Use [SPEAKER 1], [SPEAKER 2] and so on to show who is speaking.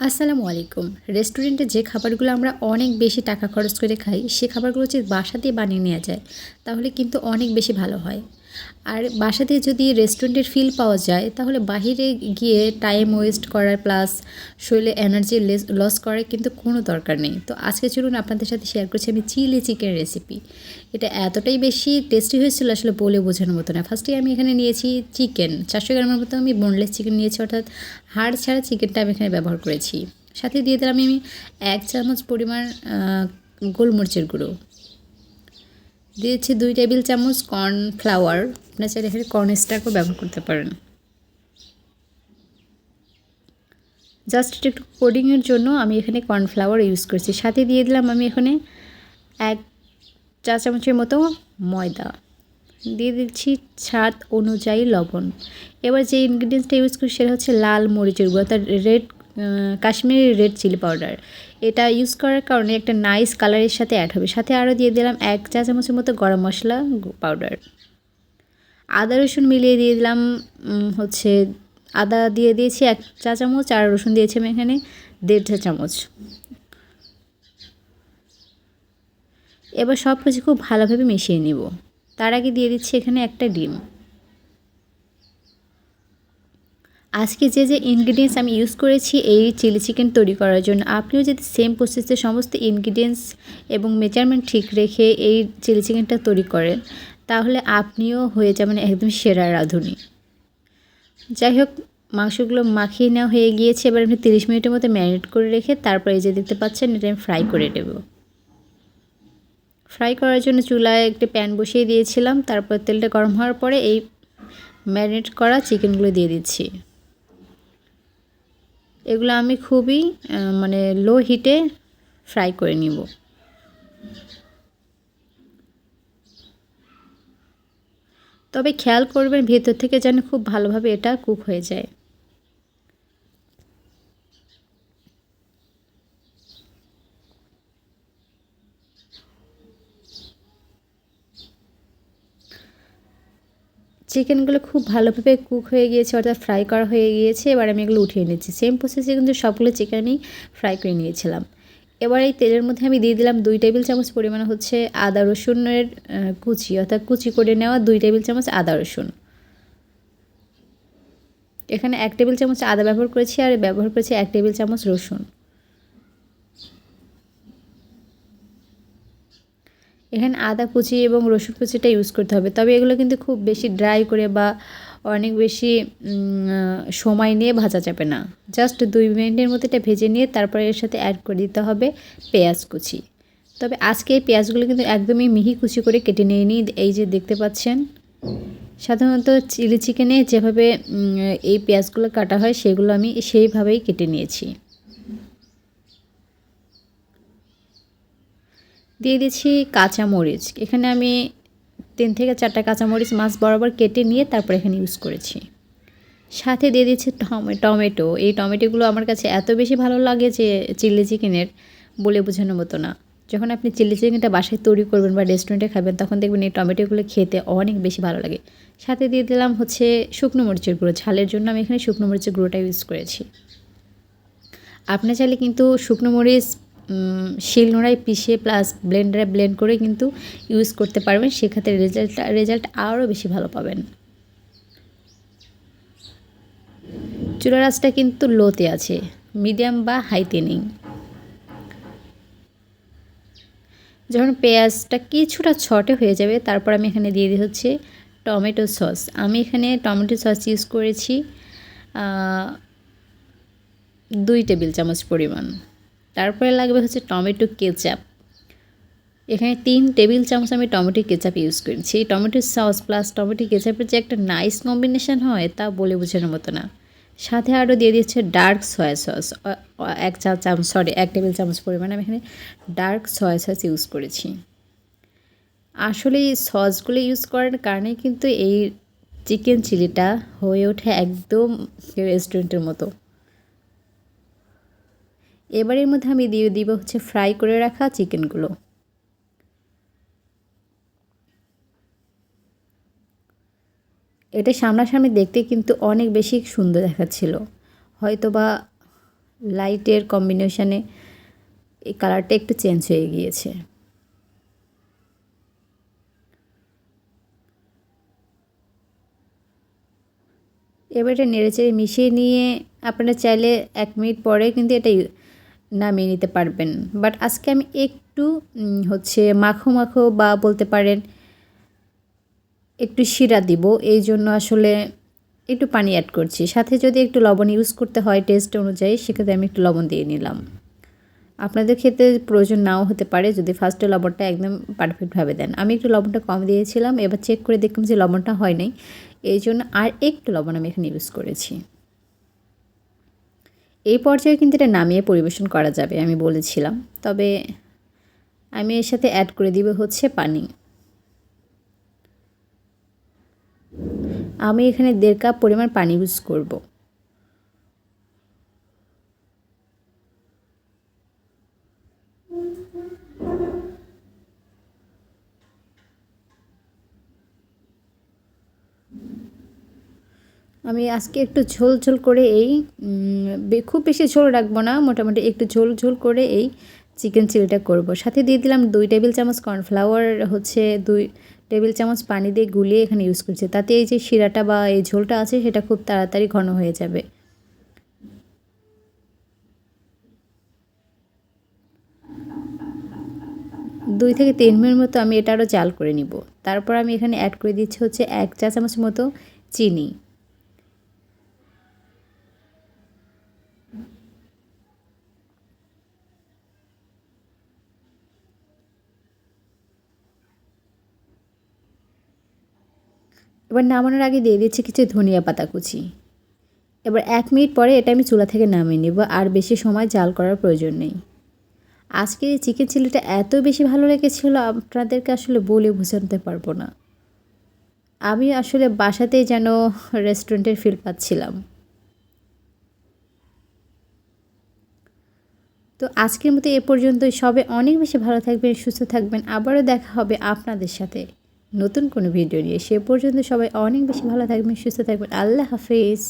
[SPEAKER 1] আসসালামু আলাইকুম। রেস্টুরেন্টে যে খাবারগুলো আমরা অনেক বেশি টাকা খরচ করে খাই, সে খাবারগুলো যদি বাসাতে বানিয়ে নেওয়া যায়। তাহলে কিন্তু অনেক বেশি ভালো হয়। আর বাসাতে যদি রেস্টুরেন্টের ফিল পাওয়া যায়, তাহলে বাহিরে গিয়ে টাইম ওয়েস্ট করার প্লাস শরীরে এনার্জি লস করার কিন্তু কোনো দরকার নেই। তো আজকে চলুন আপনাদের সাথে শেয়ার করছি আমি চিলি চিকেন রেসিপি এটা এতটাই বেশি টেস্টি হয়েছিল আসলে বলে বোঝানোর মতো না। ফার্স্টে আমি এখানে নিয়েছি চিকেন চারশো গ্রামের মতো আমি বোনলেস চিকেন নিয়েছি, অর্থাৎ হাড় ছাড়া চিকেনটা আমি এখানে ব্যবহার করেছি। সাথে দিয়ে দিলাম আমি এক চামচ পরিমাণ গোলমরিচের গুঁড়ো। দিয়েছি দুই টেবিল চামচ কর্নফ্লাওয়ার আপনার চাইলে এখানে কর্নস্টারও ব্যবহার করতে পারেন। জাস্ট এটা একটু কোডিংয়ের জন্য আমি এখানে কর্নফ্লাওয়ার ইউজ করছি। সাথে দিয়ে দিলাম আমি এখানে এক চা চামচের মতো ময়দা। দিয়ে দিচ্ছি ছাদ অনুযায়ী লবণ। এবার যে ইনগ্রিডিয়েন্টসটা ইউজ করি সেটা হচ্ছে লাল মরিচের গুঁড়ো, অর্থাৎ red Kashmiri red chilli powder. এটা ইউজ করার কারণে একটা নাইস কালারের সাথে অ্যাড হবে। সাথে আরও দিয়ে দিলাম এক চা চামচের মতো গরম মশলা পাউডার আদা, রসুন মিলিয়ে দিয়ে দিলাম হচ্ছে আদা দিয়ে দিয়েছি এক চা চামচ, আর রসুন দিয়েছি আমি এখানে দেড় চা চামচ। এবার সব কিছু খুব ভালোভাবে মিশিয়ে নিব। তার আগে দিয়ে দিচ্ছি এখানে একটা ডিম। আজকে যে যে ইনগ্রিডিয়েন্টস আমি ইউজ করেছি, এই চিলি চিকেন তৈরি করার জন্য, আপনিও যদি সেম প্রসেসে সমস্ত ইনগ্রিডিয়েন্টস এবং মেজারমেন্ট ঠিক রেখে এই চিলি চিকেনটা তৈরি করেন, তাহলে আপনিও হয়ে যাবেন একদম সেরা রাঁধুনি। যাই হোক, মাংসগুলো মাখিয়ে নেওয়া হয়ে গিয়েছে, এবার আমি তিরিশ মিনিটের মধ্যে ম্যারিনেট করে রেখে তারপরে এই যে দেখতে পাচ্ছেন, এটা আমি ফ্রাই করে নেব। ফ্রাই করার জন্য চুলায় একটি প্যান বসিয়ে দিয়েছিলাম, তারপর তেলটা গরম হওয়ার পরে এই ম্যারিনেট করা চিকেনগুলো দিয়ে দিচ্ছি। এগুলো আমি খুবই মানে লো হিটে ফ্রাই করে নিব। তবে খেয়াল করবেন ভেতর থেকে যেন খুব ভালোভাবে এটা কুক হয়ে যায়। চিকেনগুলো খুব ভালোভাবে কুক হয়ে গিয়েছে, অর্থাৎ ফ্রাই করা হয়ে গিয়েছে। এবার আমি এগুলো উঠিয়ে নিচ্ছি। সেম প্রসেসে কিন্তু সবগুলো চিকেন আমি ফ্রাই করে নিয়েছিলাম। এবার এই তেলের মধ্যে আমি দিয়ে দিলাম দুই টেবিল চামচ পরিমাণ হচ্ছে আদা রসুনের কুচি, অর্থাৎ কুচি করে নেওয়া দুই টেবিল চামচ আদা রসুন। এখানে এক টেবিল চামচ আদা ব্যবহার করেছি আর ব্যবহার করেছি এক টেবিল চামচ রসুন। এখানে আদা কুচি এবং রসুন কুচিটা ইউজ করতে হবে। তবে এগুলো কিন্তু খুব বেশি ড্রাই করে বা অনেক বেশি সময় নিয়ে ভাজা যাবে না। জাস্ট দুই মিনিটের মধ্যে এটা ভেজে নিয়ে তারপরে এর সাথে অ্যাড করে দিতে হবে পেঁয়াজ কুচি। তবে আজকে এই পেঁয়াজগুলো কিন্তু একদমই মিহি কুচি করে কেটে নিয়ে নিই, এই যে দেখতে পাচ্ছেন। সাধারণত চিলি চিকেনে যেভাবে এই পেঁয়াজগুলো কাটা হয়, সেগুলো আমি সেইভাবেই কেটে নিয়েছি। দিয়ে দিচ্ছি কাঁচামরিচ এখানে আমি তিন থেকে চারটা কাঁচামরিচ মাছ বরাবর কেটে নিয়ে তারপর এখানে ইউজ করেছি। সাথে দিয়ে দিচ্ছি টমেটো। এই টমেটোগুলো আমার কাছে এত বেশি ভালো লাগে যে চিলি চিকেনের বলে বোঝানোর মতো না। যখন আপনি চিলি চিকেনটা বাসায় তৈরি করবেন বা রেস্টুরেন্টে খাবেন, তখন দেখবেন এই টমেটোগুলো খেতে অনেক বেশি ভালো লাগে। সাথে দিয়ে দিলাম হচ্ছে শুকনো মরিচের গুঁড়ো। ঝালের জন্য আমি এখানে শুকনো মরিচের গুঁড়োটা ইউজ করেছি। আপনার চাইলে কিন্তু শুকনো মরিচ শিলনোড়ায় পিষে প্লাস ব্লেন্ডারে ব্লেন্ড করে কিন্তু ইউজ করতে পারবেন। সেক্ষেত্রে রেজাল্টটা রেজাল্ট আরও বেশি ভালো পাবেন। চুলা রাসটা কিন্তু লোতে আছে মিডিয়াম বা হাইতে নেই। যখন পেঁয়াজটা কিছুটা ছটে হয়ে যাবে, তারপর আমি এখানে দিয়ে দিই হচ্ছে টমেটো সস। আমি এখানে টমেটো সস ইউজ করেছি দুই টেবিল চামচ পরিমাণ। তারপরে লাগবে হচ্ছে টমেটো কেচাপ। এখানে তিন টেবিল চামচ আমি টমেটো কেচাপ ইউজ করেছি এই টমেটো সস প্লাস টমেটো কেচাপের যে একটা নাইস কম্বিনেশান হয়, তা বলে বোঝানোর মতো না। সাথে আরও দিয়ে দিচ্ছে ডার্ক সয়া সস এক চা চামচ সরি এক টেবিল চামচ পরিমাণে আমি এখানে ডার্ক সয়া সস ইউজ করেছি। আসলে এই সসগুলো ইউজ করার কারণে কিন্তু এই চিকেন চিলিটা হয়ে ওঠে একদম রেস্টুরেন্টের মতো। এবারের মধ্যে আমি দিয়ে দিব হচ্ছে ফ্রাই করে রাখা চিকেনগুলো। এটা সামনাসামনি দেখতে কিন্তু অনেক বেশি সুন্দর দেখাচ্ছিল। হয়তো বা লাইটের কম্বিনেশনে এই কালারটা একটু চেঞ্জ হয়ে গিয়েছে। এবার এটা নেড়েচেড়ে মিশিয়ে নিয়ে আপনারা চাইলে এক মিনিট পরে কিন্তু এটা নামিয়ে নিতে পারবেন। বাট আজকে আমি একটু হচ্ছে মাখো মাখো বা বলতে পারেন একটু শিরা দিব। এই জন্য আসলে একটু পানি অ্যাড করছি। সাথে যদি একটু লবণ ইউজ করতে হয় টেস্ট অনুযায়ী, সেক্ষেত্রে আমি একটু লবণ দিয়ে নিলাম। আপনাদের ক্ষেত্রে প্রয়োজন নাও হতে পারে যদি ফার্স্টে লবণটা একদম পারফেক্টভাবে দেন। আমি একটু লবণটা কম দিয়েছিলাম, এবার চেক করে দেখলাম যে লবণটা হয় নাই। এই জন্য আর একটু লবণ আমি এখানে ইউজ করেছি। এই পর্যায়ে কিন্তু এটা নামিয়ে পরিবেশন করা যাবে, আমি বলেছিলাম। তবে আমি এর সাথে অ্যাড করে দিব হচ্ছে পানি। আমি এখানে দেড় কাপ পরিমাণ পানি ইউজ করব। আমি আজকে একটু ঝোল ঝোল করে এই খুব বেশি ঝোল রাখব না, মোটামুটি একটু ঝোল ঝোল করে এই চিকেন চিলিটা করব। সাথে দিয়ে দিলাম দুই টেবিল চামচ কর্নফ্লাওয়ার হচ্ছে দুই টেবিল চামচ পানি দিয়ে গুলিয়ে এখানে ইউজ করছি। তাতে এই যে শিরাটা বা এই ঝোলটা আছে, সেটা খুব তাড়াতাড়ি ঘন হয়ে যাবে। দুই থেকে তিন মিনিট মতো আমি এটা আরও জাল করে নিব। তারপর আমি এখানে অ্যাড করে দিচ্ছি হচ্ছে এক চা চামচ মতো চিনি। এবার নামানোর আগে দিয়ে দিচ্ছি কিছু ধনিয়া পাতা কুচি। এবার এক মিনিট পরে এটা আমি চুলা থেকে নামিয়ে নেব, আর বেশি সময় জাল করার প্রয়োজন নেই। আজকের এই চিকেন চিলিটা এত বেশি ভালো লেগেছিলো, আপনাদেরকে আসলে বলে বোঝাতে পারব না। আমি আসলে বাসাতেই যেন রেস্টুরেন্টের ফিল পাচ্ছিলাম। তো আজকের মতো এ পর্যন্তই। সবে অনেক বেশি ভালো থাকবেন, সুস্থ থাকবেন। আবারও দেখা হবে আপনাদের সাথে। নতুন কোনো ভিডিও নিয়ে সে পর্যন্ত সবাই অনেক বেশি ভালো থাকবেন, সুস্থ থাকবেন। আল্লাহ হাফিজ।